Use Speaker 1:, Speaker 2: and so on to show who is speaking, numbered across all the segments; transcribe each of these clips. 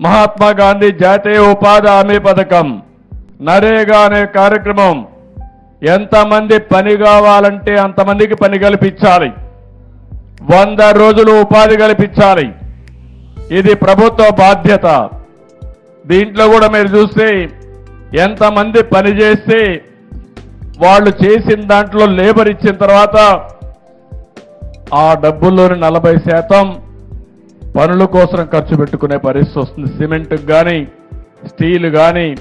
Speaker 1: మహాత్మా గాంధీ జాతీయ ఉపాధి హామీ పథకం. నరేగా అనే కార్యక్రమం. ఎంతమంది పని కావాలంటే అంతమందికి పని కల్పించాలి. వంద రోజులు ఉపాధి కల్పించాలి. ఇది ప్రభుత్వ బాధ్యత. దీంట్లో కూడా మీరు చూస్తే ఎంతమంది పని చేస్తే వాళ్ళు చేసిన దాంట్లో లేబర్ ఇచ్చిన తర్వాత ఆ డబ్బుల్లోని నలభై శాతం పనుల కోసం ఖర్చు పెట్టుకునే పరిస్థితి వస్తుంది. సిమెంట్ కానీ స్టీల్ కానీ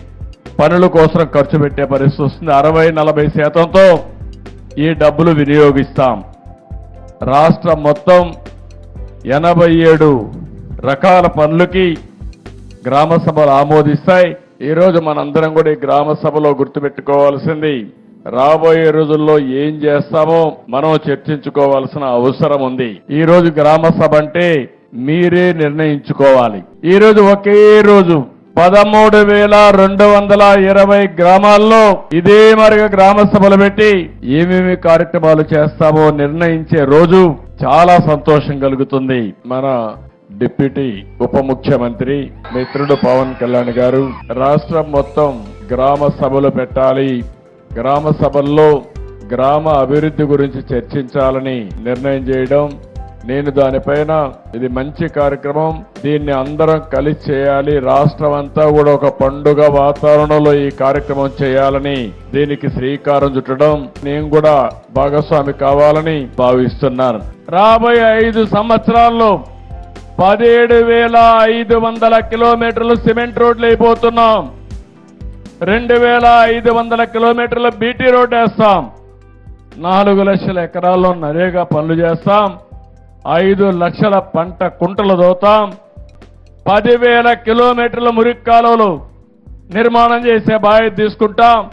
Speaker 1: పనుల కోసం ఖర్చు పెట్టే పరిస్థితి వస్తుంది. అరవై నలభై శాతంతో ఈ డబ్బులు వినియోగిస్తాం. రాష్ట్రం మొత్తం ఎనభై ఏడు రకాల పనులకి గ్రామ సభలు ఆమోదిస్తాయి. ఈరోజు మనందరం కూడా ఈ గ్రామ సభలో గుర్తుపెట్టుకోవాల్సింది రాబోయే రోజుల్లో ఏం చేస్తామో మనం చర్చించుకోవాల్సిన అవసరం ఉంది. ఈరోజు గ్రామ సభ అంటే మీరే నిర్ణయించుకోవాలి. ఈరోజు ఒకే రోజు పదమూడు వేల రెండు వందల ఇరవై గ్రామాల్లో ఇదే మరిగా గ్రామ సభలు పెట్టి ఏమేమి కార్యక్రమాలు చేస్తామో నిర్ణయించే రోజు చాలా సంతోషం కలుగుతుంది. మన డిప్యూటీ ఉప ముఖ్యమంత్రి మిత్రుడు పవన్ కళ్యాణ్ గారు రాష్ట్రం మొత్తం గ్రామ సభలు పెట్టాలి. గ్రామ సభల్లో గ్రామ అభివృద్ధి గురించి చర్చించాలని నిర్ణయం చేయడం నేను దానిపైన ఇది మంచి కార్యక్రమం. దీన్ని అందరం కలిసి చేయాలి. రాష్ట్రం అంతా కూడా ఒక పండుగ వాతావరణంలో ఈ కార్యక్రమం చేయాలని దీనికి శ్రీకారం చుట్టడం నేను కూడా భాగస్వామి కావాలని భావిస్తున్నాను. రాబోయే ఐదు సంవత్సరాల్లో పదిహేడు వేల ఐదు వందల కిలోమీటర్లు సిమెంట్ రోడ్లు అయిపోతున్నాం. రెండు వేల ఐదు వందల కిలోమీటర్ల బీటీ రోడ్ వేస్తాం. నాలుగు లక్షల ఎకరాల్లో నరేగా పనులు చేస్తాం. ఐదు లక్షల పంట కుంటలు దోతాం. పదివేల కిలోమీటర్ల మురికి కాలువలు నిర్మాణం చేసే బాధ్యత తీసుకుంటాం.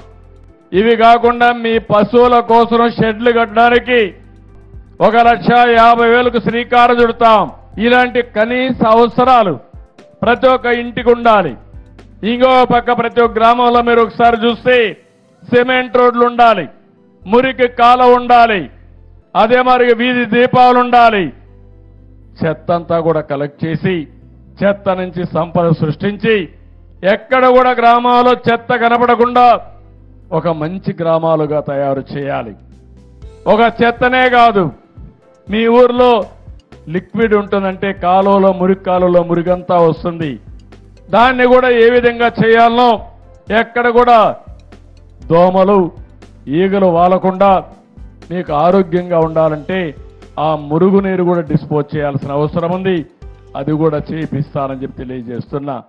Speaker 1: ఇవి కాకుండా మీ పశువుల కోసం షెడ్లు కట్టడానికి ఒక లక్ష యాభై వేలకు శ్రీకారం చుడతాం. ఇలాంటి కనీస అవసరాలు ప్రతి ఒక్క ఇంటికి ఉండాలి. ఇంకో పక్క ప్రతి ఒక్క గ్రామంలో మీరు ఒకసారి చూస్తే సిమెంట్ రోడ్లు ఉండాలి. మురికి కాల ఉండాలి. అదే మరి వీధి దీపాలు ఉండాలి. చెత్త అంతా కూడా కలెక్ట్ చేసి చెత్త నుంచి సంపద సృష్టించి ఎక్కడ కూడా గ్రామాల్లో చెత్త కనపడకుండా ఒక మంచి గ్రామాలుగా తయారు చేయాలి. ఒక చెత్తనే కాదు మీ ఊర్లో లిక్విడ్ ఉంటుందంటే కాలువలో మురికి కాలువలో మురిగంతా వస్తుంది. దాన్ని కూడా ఏ విధంగా చేయాలనో ఎక్కడ కూడా దోమలు ఈగలు వాలకుండా మీకు ఆరోగ్యంగా ఉండాలంటే ఆ మురుగునీరు కూడా డిస్పోజ్ చేయాల్సిన అవసరం ఉంది. అది కూడా చేపిస్తానని చెప్పి తెలియజేస్తున్నా.